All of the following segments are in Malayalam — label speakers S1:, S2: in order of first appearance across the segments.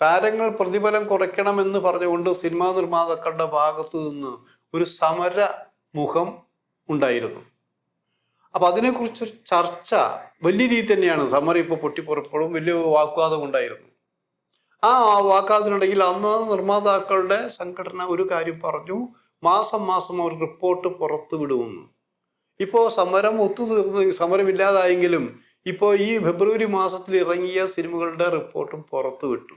S1: താരങ്ങൾ പ്രതിഫലം കുറയ്ക്കണമെന്ന് പറഞ്ഞുകൊണ്ട് സിനിമാ നിർമ്മാതാക്കളുടെ ഭാഗത്തു നിന്ന് ഒരു സമര മുഖം ഉണ്ടായിരുന്നു. അപ്പൊ അതിനെക്കുറിച്ച് ചർച്ച വലിയ രീതി തന്നെയാണ്. സമരം ഇപ്പോൾ പൊട്ടിപ്പുറപ്പെടും വലിയ വാഗ്വാദം ഉണ്ടായിരുന്നു. ആ വാഗ്വാദത്തിനിടയിൽ അന്ന് നിർമ്മാതാക്കളുടെ സംഘടന ഒരു കാര്യം പറഞ്ഞു മാസം മാസം അവർ റിപ്പോർട്ട് പുറത്തു വിടുമെന്ന്. ഇപ്പോൾ സമരം ഒത്തുതീർന്ന് സമരമില്ലാതായെങ്കിലും ഇപ്പോൾ ഈ ഫെബ്രുവരി മാസത്തിൽ ഇറങ്ങിയ സിനിമകളുടെ റിപ്പോർട്ടും പുറത്തു വിട്ടു.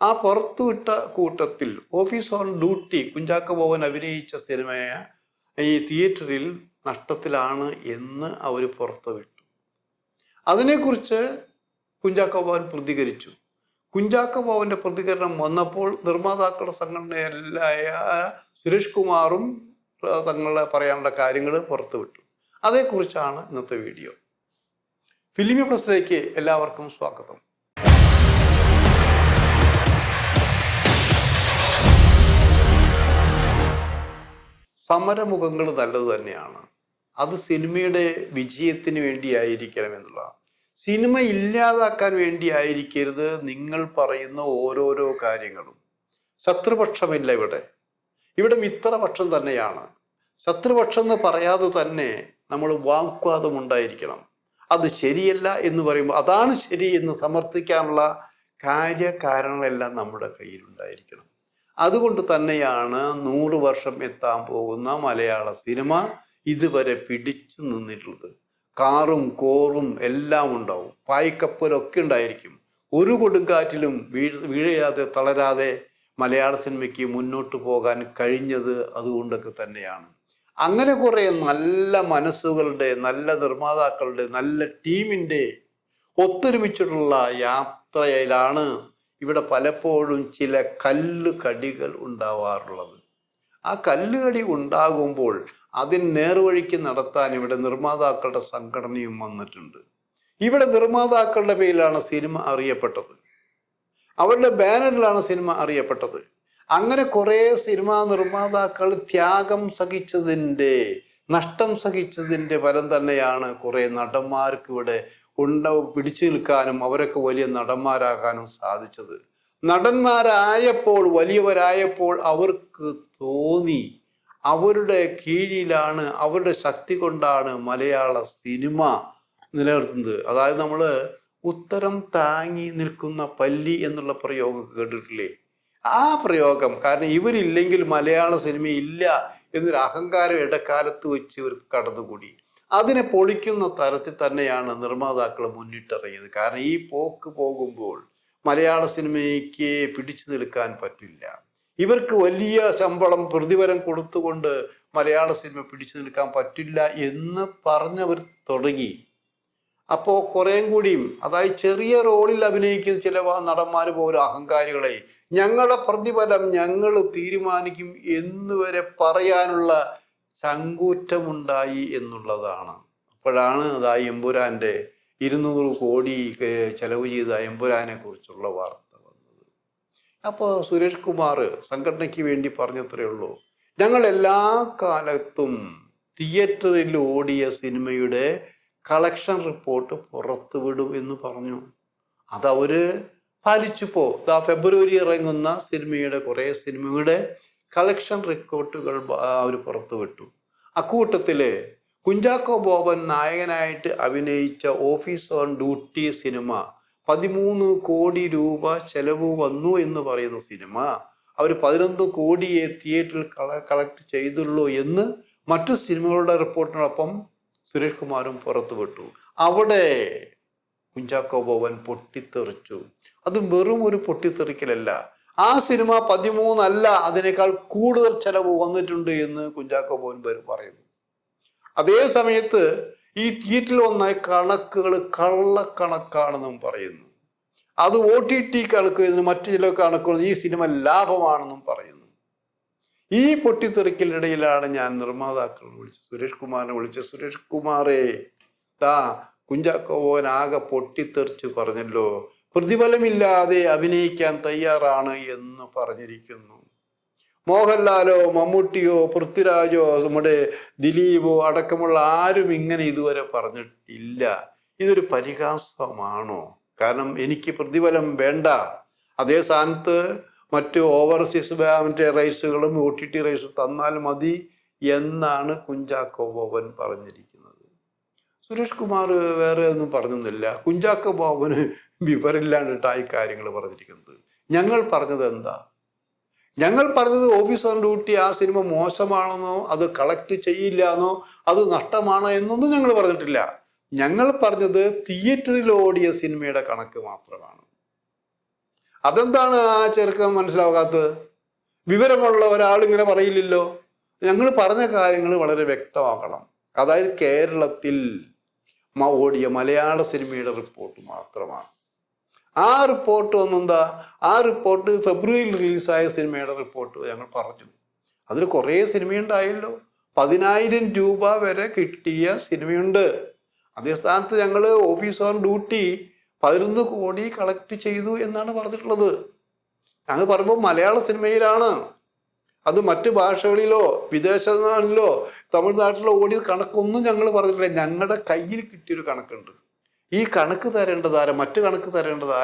S1: ആ പുറത്തുവിട്ട കൂട്ടത്തിൽ office on duty Kunchacko Boban അഭിനയിച്ച സിനിമയെ ഈ തിയേറ്ററിൽ നഷ്ടത്തിലാണ് എന്ന് അവർ പുറത്തുവിട്ടു. അതിനെക്കുറിച്ച് കുഞ്ചാക്ക ബോബൻ പ്രതികരിച്ചു. കുഞ്ചാക്ക ബോവന്റെ പ്രതികരണം വന്നപ്പോൾ നിർമ്മാതാക്കളുടെ സംഘടനയായ സുരേഷ് കുമാറും തങ്ങളുടെ പറയാനുള്ള കാര്യങ്ങൾ പുറത്തുവിട്ടു. അതേക്കുറിച്ചാണ് ഇന്നത്തെ വീഡിയോ. ഫിലിമി പ്രസിലേക്ക് എല്ലാവർക്കും സ്വാഗതം. സമരമുഖങ്ങൾ നല്ലത് തന്നെയാണ്. അത് സിനിമയുടെ വിജയത്തിന് വേണ്ടിയായിരിക്കണം എന്നുള്ളതാണ്. സിനിമ ഇല്ലാതാക്കാൻ വേണ്ടിയായിരിക്കരുത് നിങ്ങൾ പറയുന്ന ഓരോരോ കാര്യങ്ങളും. ശത്രുപക്ഷമില്ല ഇവിടെ. ഇവിടെ മിത്രപക്ഷം തന്നെയാണ്. ശത്രുപക്ഷം എന്ന് പറയാതെ തന്നെ നമ്മൾ വാഗ്വാദം ഉണ്ടായിരിക്കണം. അത് ശരിയല്ല എന്ന് പറയുമ്പോൾ അതാണ് ശരി എന്ന് സമർത്ഥിക്കാനുള്ള കാര്യകാരണങ്ങളെല്ലാം നമ്മുടെ കയ്യിലുണ്ടായിരിക്കണം. അതുകൊണ്ട് തന്നെയാണ് നൂറ് വർഷം എത്താൻ പോകുന്ന മലയാള സിനിമ ഇതുവരെ പിടിച്ചു നിന്നിട്ടുള്ളത്. കാറും കോറും എല്ലാം ഉണ്ടാവും. പായ്ക്കപ്പലൊക്കെ ഉണ്ടായിരിക്കും. ഒരു കൊടുങ്കാറ്റിലും വീഴ വീഴാതെ തളരാതെ മലയാള സിനിമയ്ക്ക് മുന്നോട്ട് പോകാൻ കഴിഞ്ഞത് അതുകൊണ്ടൊക്കെ തന്നെയാണ്. അങ്ങനെ കുറേ നല്ല മനസ്സുകളുടെ നല്ല നിർമ്മാതാക്കളുടെ നല്ല ടീമിന്റെ ഒത്തൊരുമിച്ചിട്ടുള്ള യാത്രയിലാണ് ഇവിടെ പലപ്പോഴും ചില കല്ല് കടികൾ ഉണ്ടാവാറുള്ളത്. ആ കല്ലുകടി ഉണ്ടാകുമ്പോൾ അതിന് നേർവഴിക്ക് നടത്താൻ ഇവിടെ നിർമ്മാതാക്കളുടെ സംഘടനയും വന്നിട്ടുണ്ട്. ഇവിടെ നിർമ്മാതാക്കളുടെ പേരിലാണ് സിനിമ അറിയപ്പെട്ടത്. അവരുടെ ബാനറിലാണ് സിനിമ അറിയപ്പെട്ടത്. അങ്ങനെ കുറേ സിനിമാ നിർമ്മാതാക്കൾ ത്യാഗം സഹിച്ചതിന്റെ നഷ്ടം സഹിച്ചതിന്റെ ഫലം തന്നെയാണ് കുറേ നടന്മാർക്ക് ഇവിടെ ഉണ്ട പിടിച്ചു നിൽക്കാനും അവരൊക്കെ വലിയ നടന്മാരാകാനും സാധിച്ചത്. നടന്മാരായപ്പോൾ വലിയവരായപ്പോൾ അവർക്ക് തോന്നി അവരുടെ കീഴിലാണ് അവരുടെ ശക്തി കൊണ്ടാണ് മലയാള സിനിമ നിലനിർത്തുന്നത്. അതായത് നമ്മൾ ഉത്തരം താങ്ങി നിൽക്കുന്ന പല്ലി എന്നുള്ള പ്രയോഗം കേട്ടിട്ടില്ലേ? ആ പ്രയോഗം കാരണം ഇവരില്ലെങ്കിൽ മലയാള സിനിമ ഇല്ല എന്നൊരു അഹങ്കാരം ഇടക്കാലത്ത് വെച്ച് ഇവർ കടന്നുകൂടി. അതിനെ പൊളിക്കുന്ന തരത്തിൽ തന്നെയാണ് നിർമ്മാതാക്കൾ മുന്നിട്ടിറങ്ങിയത്. കാരണം ഈ പോക്ക് പോകുമ്പോൾ മലയാള സിനിമയ്ക്ക് പിടിച്ചു നിൽക്കാൻ പറ്റില്ല. ഇവർക്ക് വലിയ ശമ്പളം പ്രതിഫലം കൊടുത്തുകൊണ്ട് മലയാള സിനിമ പിടിച്ചു നിൽക്കാൻ പറ്റില്ല എന്ന് പറഞ്ഞവർ തുടങ്ങി. അപ്പോൾ കുറേം കൂടിയും അതായത് ചെറിയ റോളിൽ അഭിനയിക്കുന്ന ചില നടന്മാർ പോലും അഹങ്കാരികളെ ഞങ്ങളുടെ പ്രതിഫലം ഞങ്ങൾ തീരുമാനിക്കും എന്നുവരെ പറയാനുള്ള ചങ്കൂറ്റമുണ്ടായി എന്നുള്ളതാണ്. അപ്പോഴാണ് അതാ എമ്പുരാന്റെ ഇരുന്നൂറ് കോടി ചെലവ് ചെയ്ത എമ്പുരാനെ കുറിച്ചുള്ള വാർത്ത വന്നത്. അപ്പോൾ സുരേഷ് കുമാർ സംഘടനയ്ക്ക് വേണ്ടി പറഞ്ഞത്രേ ഉള്ളൂ ഞങ്ങൾ എല്ലാ കാലത്തും തിയേറ്ററിൽ ഓടിയ സിനിമയുടെ കളക്ഷൻ റിപ്പോർട്ട് പുറത്തുവിടും എന്ന് പറഞ്ഞു. അതവര് പാലിച്ചുപ്പോ പോ. ഫെബ്രുവരി ഇറങ്ങുന്ന സിനിമയുടെ കുറേ സിനിമയുടെ കളക്ഷൻ റിപ്പോർട്ടുകൾ അവർ പുറത്തുവിട്ടു അക്കൂട്ടത്തിൽ കുഞ്ചാക്കോ ബോബൻ നായകനായിട്ട് അഭിനയിച്ച ഓഫീസ് ഓൺ ഡ്യൂട്ടി സിനിമ പതിമൂന്ന് കോടി രൂപ ചെലവ് വന്നു എന്ന് പറയുന്ന സിനിമ അവർ പതിനൊന്ന് കോടിയെ തിയേറ്ററിൽ കള കളക്ട് ചെയ്തുള്ളൂ എന്ന് മറ്റു സിനിമകളുടെ റിപ്പോർട്ടിനൊപ്പം സുരേഷ് കുമാറും പുറത്തുവിട്ടു അവിടെ കുഞ്ചാക്കോ ബോബൻ പൊട്ടിത്തെറിച്ചു. അത് വെറും ഒരു പൊട്ടിത്തെറിക്കലല്ല. ആ സിനിമ പതിമൂന്നല്ല അതിനേക്കാൾ കൂടുതൽ ചെലവ് വന്നിട്ടുണ്ട് എന്ന് കുഞ്ചാക്കോ ബോബൻ പേര് പറയുന്നു. അതേ സമയത്ത് ഈ തിയേറ്ററിൽ വന്ന കണക്കുകൾ കള്ളക്കണക്കാണെന്നും പറയുന്നു. അത് ഒ ടി ടി കണക്ക് മറ്റു ചില കണക്കുകൾ ഈ സിനിമ ലാഭമാണെന്നും പറയുന്നു. ഈ പൊട്ടിത്തെറിക്കലിടയിലാണ് ഞാൻ നിർമ്മാതാക്കളെ വിളിച്ചു സുരേഷ് കുമാറിനെ വിളിച്ച് സുരേഷ് കുമാറേ താ കുഞ്ചാക്കോവൻ ആകെ പൊട്ടിത്തെറിച്ച് പറഞ്ഞല്ലോ. പ്രതിഫലമില്ലാതെ അഭിനയിക്കാൻ തയ്യാറാണ് എന്ന് പറഞ്ഞിരിക്കുന്നു. മോഹൻലാലോ മമ്മൂട്ടിയോ പൃഥ്വിരാജോ നമ്മുടെ ദിലീപോ അടക്കമുള്ള ആരും ഇങ്ങനെ ഇതുവരെ പറഞ്ഞിട്ടില്ല. ഇതൊരു പരിഹാസമാണോ? കാരണം എനിക്ക് പ്രതിഫലം വേണ്ട. അതേ സ്ഥാനത്ത് മറ്റ് ഓവർസീസ് മറ്റേ റൈസുകളും ഒ ടി ടി റൈസും തന്നാൽ മതി എന്നാണ് കുഞ്ചാക്കോ ബോബൻ പറഞ്ഞിരിക്കുന്നത്. സുരേഷ് കുമാർ വേറെ ഒന്നും പറഞ്ഞൊന്നുമില്ല. കുഞ്ചാക്കോ ബോബന് വിവരമില്ലാണ്ടിട്ടായി കാര്യങ്ങൾ പറഞ്ഞിരിക്കുന്നത്. ഞങ്ങൾ പറഞ്ഞത് എന്താ? ഞങ്ങൾ പറഞ്ഞത് ഓഫീസർ ഡ്യൂട്ടി ആ സിനിമ മോശമാണെന്നോ അത് കളക്ട് ചെയ്യില്ല എന്നോ അത് നഷ്ടമാണോ എന്നൊന്നും ഞങ്ങൾ പറഞ്ഞിട്ടില്ല. ഞങ്ങൾ പറഞ്ഞത് തിയേറ്ററിൽ ഓടിയ സിനിമയുടെ കണക്ക് മാത്രമാണ്. അതെന്താണ് ആ ചെറുക്കം മനസ്സിലാകാത്തത് വിവരമുള്ള ഒരാൾ ഇങ്ങനെ പറയില്ലല്ലോ. ഞങ്ങൾ പറഞ്ഞ കാര്യങ്ങൾ വളരെ വ്യക്തമാക്കണം. അതായത് കേരളത്തിൽ ഓടിയ മലയാള സിനിമയുടെ റിപ്പോർട്ട് മാത്രമാണ്. ആ റിപ്പോർട്ട് വന്നെന്താ? ആ റിപ്പോർട്ട് ഫെബ്രുവരിയിൽ റിലീസായ സിനിമയുടെ റിപ്പോർട്ട് ഞങ്ങൾ പറഞ്ഞു. അതിൽ കുറേ സിനിമയുണ്ടായല്ലോ. പതിനായിരം രൂപ വരെ കിട്ടിയ സിനിമയുണ്ട്. അതേ സ്ഥാനത്ത് ഞങ്ങൾ ഓഫീസ് ഓൺ ഡ്യൂട്ടി പതിനൊന്ന് കോടി കളക്ട് ചെയ്തു എന്നാണ് പറഞ്ഞിട്ടുള്ളത്. ഞങ്ങൾ പറയുമ്പോൾ മലയാള സിനിമയിലാണ്. അത് മറ്റു ഭാഷകളിലോ വിദേശങ്ങളിലോ തമിഴ്നാട്ടിലോ ഓടിയ കണക്കൊന്നും ഞങ്ങൾ പറഞ്ഞിട്ടില്ല. ഞങ്ങളുടെ കയ്യിൽ കിട്ടിയൊരു കണക്കുണ്ട്. ഈ കണക്ക് തരേണ്ടത് ആരാ? മറ്റു കണക്ക് തരേണ്ടത്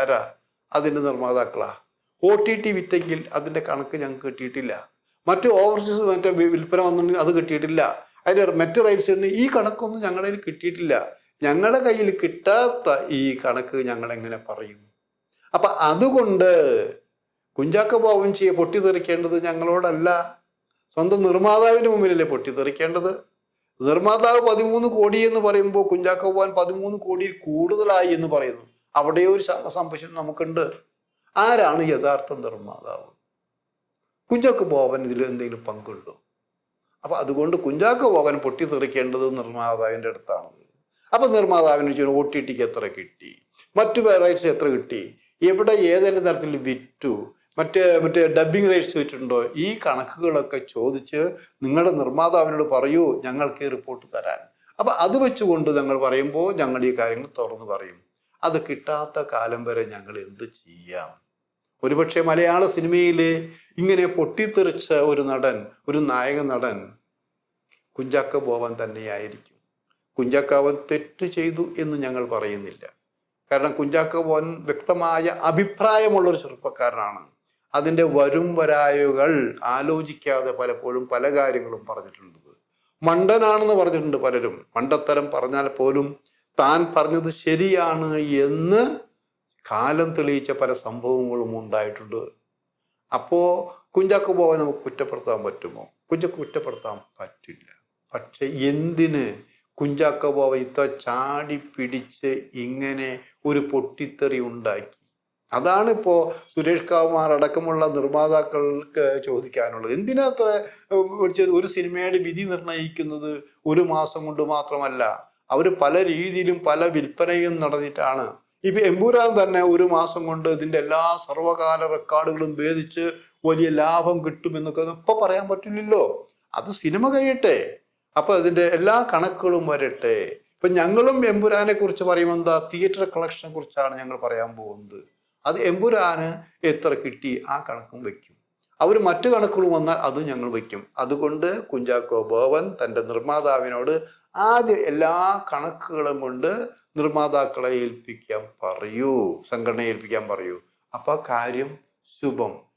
S1: അതിന്റെ നിർമ്മാതാക്കളാ. ഒ ടി ടി വിറ്റെങ്കിൽ അതിന്റെ കണക്ക് ഞങ്ങൾക്ക് കിട്ടിയിട്ടില്ല. മറ്റ് ഓവർസീസ് മറ്റേ വിൽപ്പന വന്നിട്ടുണ്ടെങ്കിൽ അത് കിട്ടിയിട്ടില്ല. അതിന്റെ മറ്റ് റൈറ്റ്സ് ഉണ്ട് ഈ കണക്കൊന്നും ഞങ്ങളുടെ കയ്യിൽ കിട്ടിയിട്ടില്ല. ഞങ്ങളുടെ കയ്യിൽ കിട്ടാത്ത ഈ കണക്ക് ഞങ്ങൾ എങ്ങനെ പറയും? അപ്പൊ അതുകൊണ്ട് കുഞ്ചാക്ക ബോവൻ ചെയ്യ പൊട്ടിത്തെറിക്കേണ്ടത് ഞങ്ങളോടല്ല. സ്വന്തം നിർമ്മാതാവിന് മുമ്പിലല്ലേ പൊട്ടിത്തെറിക്കേണ്ടത്? നിർമ്മാതാവ് പതിമൂന്ന് കോടി എന്ന് പറയുമ്പോൾ കുഞ്ചാക്കോ ബോബൻ പതിമൂന്ന് കോടിയിൽ കൂടുതലായി എന്ന് പറയുന്നു. അവിടെ ഒരു സംശയം നമുക്കുണ്ട്. ആരാണ് യഥാർത്ഥ നിർമ്മാതാവ്? കുഞ്ചാക്കോ ബോബൻ ഇതിൽ എന്തെങ്കിലും പങ്കുണ്ടോ? അപ്പൊ അതുകൊണ്ട് കുഞ്ചാക്കോ ബോബൻ പൊട്ടിത്തെറിക്കേണ്ടത് നിർമ്മാതാവിന്റെ അടുത്താണ്. അപ്പൊ നിർമ്മാതാവിന് ഒ ടി ടിക്ക് എത്ര കിട്ടി? മറ്റു വെറൈറ്റീസ് എത്ര കിട്ടി? എവിടെ ഏതെല്ലാം തരത്തിൽ വിറ്റു? മറ്റേ മറ്റേ ഡബിങ് റൈറ്റ്സ് വെച്ചിട്ടുണ്ടോ? ഈ കണക്കുകളൊക്കെ ചോദിച്ച് നിങ്ങളുടെ നിർമ്മാതാവിനോട് പറയൂ ഞങ്ങൾക്ക് ഈ റിപ്പോർട്ട് തരാൻ. അപ്പൊ അത് വെച്ചുകൊണ്ട് ഞങ്ങൾ പറയുമ്പോൾ ഞങ്ങൾ ഈ കാര്യങ്ങൾ തുറന്നു പറയും. അത് കിട്ടാത്ത കാലം വരെ ഞങ്ങൾ എന്ത് ചെയ്യാം? ഒരുപക്ഷെ മലയാള സിനിമയിൽ ഇങ്ങനെ പൊട്ടിത്തെറിച്ച ഒരു നടൻ ഒരു നായക നടൻ കുഞ്ചാക്ക ബോവൻ തന്നെയായിരിക്കും. കുഞ്ചാക്കാവൻ തെറ്റ് ചെയ്തു എന്ന് ഞങ്ങൾ പറയുന്നില്ല. കാരണം കുഞ്ചാക്ക ബോവൻ വ്യക്തമായ അഭിപ്രായമുള്ള ഒരു ചെറുപ്പക്കാരനാണ്. അതിന്റെ വരും വരായുകൾ ആലോചിക്കാതെ പലപ്പോഴും പല കാര്യങ്ങളും പറഞ്ഞിട്ടുണ്ട് മണ്ടനാണെന്ന് പറഞ്ഞിട്ടുണ്ട് പലരും. മണ്ടത്തരം പറഞ്ഞാൽ പോലും താൻ പറഞ്ഞത് ശരിയാണ് എന്ന് കാലം തെളിയിച്ച പല സംഭവങ്ങളും ഉണ്ടായിട്ടുണ്ട്. അപ്പോ കുഞ്ചാക്കോ ബോവനെ നമുക്ക് കുറ്റപ്പെടുത്താൻ പറ്റുമോ? കുഞ്ചക്ക് കുറ്റപ്പെടുത്താൻ പറ്റില്ല. പക്ഷെ എന്തിന് കുഞ്ചാക്കോ ബോവൻ ഇത്ര ചാടി പിടിച്ച് ഇങ്ങനെ ഒരു പൊട്ടിത്തെറി ഉണ്ടാക്കി? അതാണ് ഇപ്പോ സുരേഷ് കുമാർ അടക്കമുള്ള നിർമ്മാതാക്കൾക്ക് ചോദിക്കാനുള്ളത്. എന്തിനാത്ര ഒരു- സിനിമയുടെ വിധി നിർണയിക്കുന്നത് ഒരു മാസം കൊണ്ട് മാത്രമല്ല അവർ പല രീതിയിലും പല വിൽപ്പനയും നടന്നിട്ടാണ് ഇപ്പൊ എമ്പൂരാൻ തന്നെ ഒരു മാസം കൊണ്ട് ഇതിന്റെ എല്ലാ സർവകാല റെക്കോർഡുകളും ഭേദിച്ച് വലിയ ലാഭം കിട്ടുമെന്നൊക്കെ ഇപ്പൊ പറയാൻ പറ്റില്ലല്ലോ. അത് സിനിമ കഴിയട്ടെ. അപ്പൊ അതിന്റെ എല്ലാ കണക്കുകളും വരട്ടെ. ഇപ്പൊ ഞങ്ങളും എമ്പുരാനെ കുറിച്ച് പറയുമ്പോൾ എന്താ തിയേറ്റർ കളക്ഷനെ കുറിച്ചാണ് ഞങ്ങൾ പറയാൻ പോകുന്നത്. അത് എമ്പുരാന് എത്ര കിട്ടി ആ കണക്കും വയ്ക്കും. അവർ മറ്റു കണക്കുകൾ വന്നാൽ അതും ഞങ്ങൾ വയ്ക്കും. അതുകൊണ്ട് കുഞ്ചാക്കോ ബോവൻ തന്റെ നിർമ്മാതാവിനോട് ആദ്യം എല്ലാ കണക്കുകളും കൊണ്ട് നിർമ്മാതാക്കളെ ഏൽപ്പിക്കാൻ പറയൂ സംഘടനയെ ഏൽപ്പിക്കാൻ പറയൂ. അപ്പൊ കാര്യം ശുഭം.